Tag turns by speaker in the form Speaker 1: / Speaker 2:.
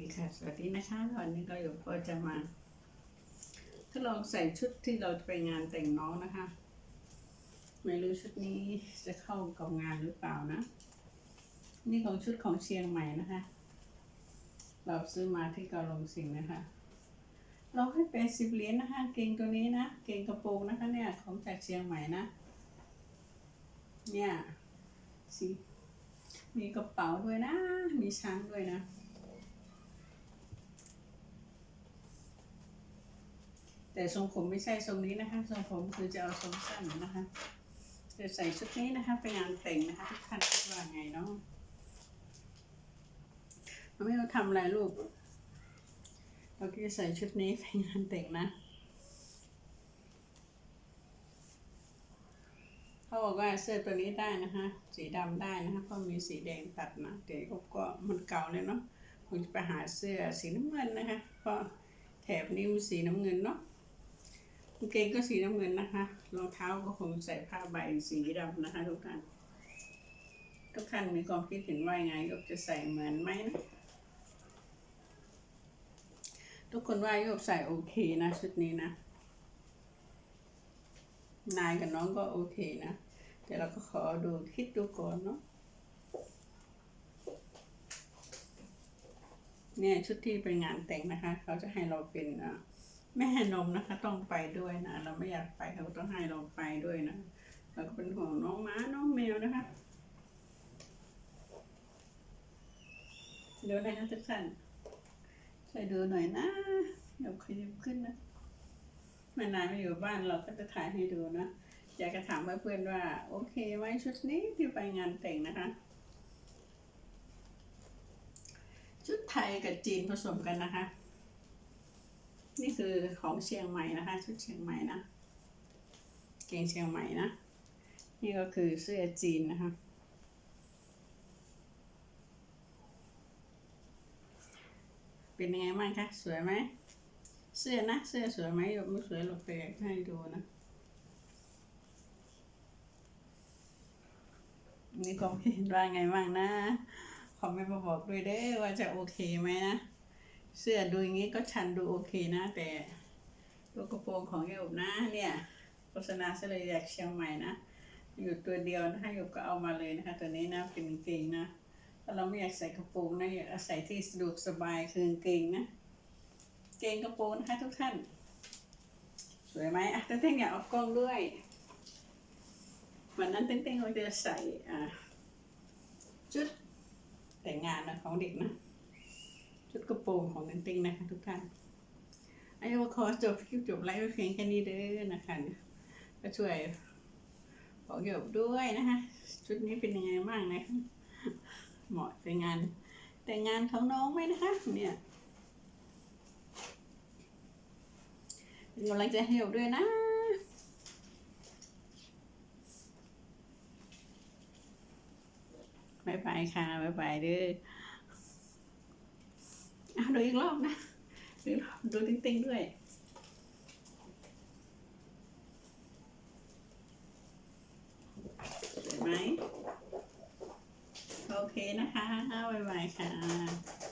Speaker 1: ดีค่ะ สวัสดีนะคะวันนี้เราอยู่ก็จะมาทดลองใส่ชุดที่เราจะไปงานแต่งน้องนะคะ ไม่รู้ชุดนี้จะเข้ากับงานหรือเปล่านะ นี่ของชุดของเชียงใหม่นะคะ เราซื้อมาที่กาลงสิงนะคะ เราให้เป็นสิบเหรียญนะคะ เกงตัวนี้นะ เกงกระโปรงนะคะเนี่ยของจากเชียงใหม่นะ เนี่ยสีมีกระเป๋าด้วยนะ มีช้างด้วยนะ แต่ทรงผมไม่ใช่ทรงนี้นะคะ ทรงผมคือจะเอาทรงสั้นนะคะจะใส่ชุดนี้นะคะไปงานแต่งนะคะทุกท่านคิดว่าไงเนาะเราไม่ต้องทำอะไรลูกเราก็จะใส่ชุดนี้ไปงานแต่งนะเขาบอกว่าเสื้อตัวนี้ได้นะคะ สีดำได้นะคะเพราะมีสีแดงตัดนะแต่ก็ก็มันเก่าเลยเนาะผมจะไปหาเสื้อสีน้ำเงินนะคะเพราะแถบนี้มันสีน้ำเงินเนาะางเกงก็สีน้ำเงินนะคะ รองเท้าก็คงใส่ผ้าใบสีดำนะคะทุกท่าน ทุกท่านมีความคิดเห็นว่ายังไงยกจะใส่เหมือนไหมนะทุกคนว่ายกใส่โอเคนะชุดนี้นะ นายกับน้องก็โอเคนะ แต่เราก็ขอดูคิดดูก่อนเนาะเนี่ยชุดที่ไปงานแต่งนะคะ เขาจะให้เราเป็นอะ แม่นมนะคะ ต้องไปด้วยนะเราไม่อยากไปเขาต้องให้เราไปด้วยนะเราก็เป็นห่วงน้องม้าน้องแมวนะคะเดี๋ยวนะคะทุกท่านช่วยดูหน่อยนะเดี๋ยวขยับขึ้นนะแม่นายไม่อยู่บ้านเราก็จะถ่ายให้ดูนะอยากจะถามเพื่อนๆว่า โอเคไหมชุดนี้ที่ไปงานแต่งนะคะ ชุดไทยกับจีนผสมกันนะคะ นี่คือของเชียงใหม่นะคะ ชุดเชียงใหม่นะ เกงเชียงใหม่นะ นี่ก็คือเสื้อจีนนะคะ เป็นยังไงบ้างคะ สวยไหม เสื้อนะ เสื้อสวยไหมไม่สวยหรอกแต่ให้ดูนะ นี่ความเห็นว่าไงบ้างนะ คอมเมนต์มาบอกด้วยเด้อว่าจะโอเคไหมนะ เสื้อดูอย่างนี้ก็ชันดูโอเคนะ แต่ลูกกระโปรงของโยบนะเนี่ยโฆษณาเสลยอยากเชียงใหม่นะอยู่ตัวเดียวนะคะโยบก็เอามาเลยนะคะ ตัวนี้นะเป็นกางเกงนะถ้าเราไม่อยากใส่กระโปรงนะอยากใส่ที่สะดวกสบายคือกางเกงนะเกงกระโปรงนะคะทุกท่าน สวยไหมอะเต้งๆอยากเอากล้องด้วยวันนั้นเต้งๆเราจะใส่อ่าชุดแต่งงานนะของเด็กนะ ชุดกระโปรงของเต้งนะคะทุกท่านไอ้ว่าขอจบคลิปจบไลฟ์เพียงแค่นี้เด้อนะคะก็ช่วยบอกหยบด้วยนะคะชุดนี้เป็นยังไงบ้างนะคะเหมาะแต่งงาน แต่งงานของน้องไหมนะคะ เนี่ยเป็นกำลังใจให้หยกด้วยนะบายบายค่ะบายบายเด้อ ดูอีกรอบนะดูรอบดูติ้งๆด้วยสวยไหมโอเคนะคะบายบายค่ะ